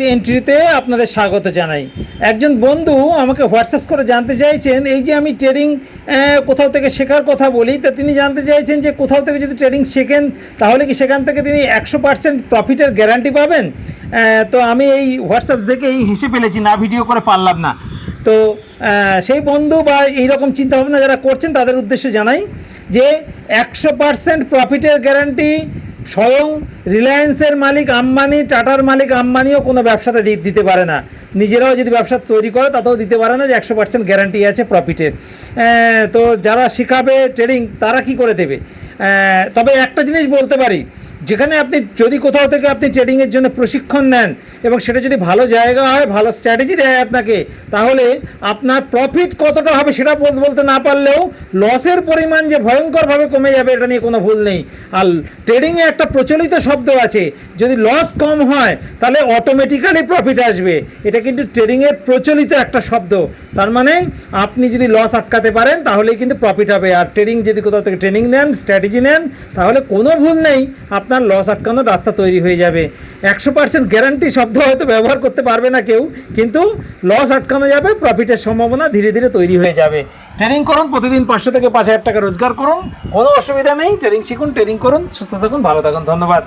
এন্ট্রিতে আপনাদের স্বাগত জানাই। একজন বন্ধু আমাকে হোয়াটসঅ্যাপ করে জানতে চাইছেন, এই যে আমি ট্রেডিং কোথাও থেকে শেখার কথা বলি, তা তিনি জানতে চাইছেন যে কোথাও থেকে যদি ট্রেডিং শেখেন, তাহলে কি সেখান থেকে তিনি একশো পার্সেন্ট প্রফিটের গ্যারান্টি পাবেন? তো আমি এই হোয়াটসঅ্যাপ দেখে এই হেসে ফেলেছি, না ভিডিও করে পারলাম না। তো সেই বন্ধু বা এইরকম চিন্তাভাবনা যারা করছেন, তাদের উদ্দেশ্যে জানাই যে একশো পার্সেন্ট প্রফিটের গ্যারান্টি স্বয়ং রিলায়েন্সের মালিক আম্বানি টাটার মালিক আম্বানিও কোনো ব্যবসাতে দিতে পারে না। নিজেরাও যদি ব্যবসা তৈরি করে, তাতেও দিতে পারে না যে একশো পার্সেন্ট গ্যারান্টি আছে প্রফিটে তো যারা শিখাবে ট্রেডিং তারা কি করে দেবে? তবে একটা জিনিস বলতে পারি। যেখানে আপনি যদি কোথাও থেকে আপনি ট্রেডিংয়ের জন্য প্রশিক্ষণ নেন এবং সেটা যদি ভালো জায়গা হয়, ভালো স্ট্র্যাটেজি দেয় আপনাকে, তাহলে আপনার প্রফিট কতটা হবে সেটা বল- বলতে না পারলেও লসের পরিমাণ যে ভয়ঙ্করভাবে কমে যাবে এটা নিয়ে কোনো ভুল নেই। আর ট্রেডিংয়ে একটা প্রচলিত শব্দ আছে, যদি লস কম হয়, তাহলে অটোমেটিক্যালি প্রফিট আসবে। এটা কিন্তু ট্রেডিংয়ের প্রচলিত একটা শব্দ। তার মানে আপনি যদি লস আটকাতে পারেন, তাহলেই কিন্তু প্রফিট হবে। আর ট্রেডিং যদি কোথাও থেকে ট্রেনিং নেন স্ট্র্যাটেজি নেন, তাহলে কোনো ভুল নেই। আপনার লস আটকানোর রাস্তা তৈরি হয়ে যাবে। একশো পার্সেন্ট গ্যারান্টি শব্দ হয়তো ব্যবহার করতে পারবে না কেউ, কিন্তু লস আটকানো যাবে প্রফিটের সম্ভাবনা ধীরে ধীরে তৈরি হয়ে যাবে। ট্রেনিং করুন, প্রতিদিন পাঁচশো থেকে পাঁচ হাজার টাকা রোজগার করুন, কোনো অসুবিধা নেই। ট্রেনিং শিখুন ট্রেনিং করুন, সুস্থ থাকুন, ভালো থাকুন, ধন্যবাদ।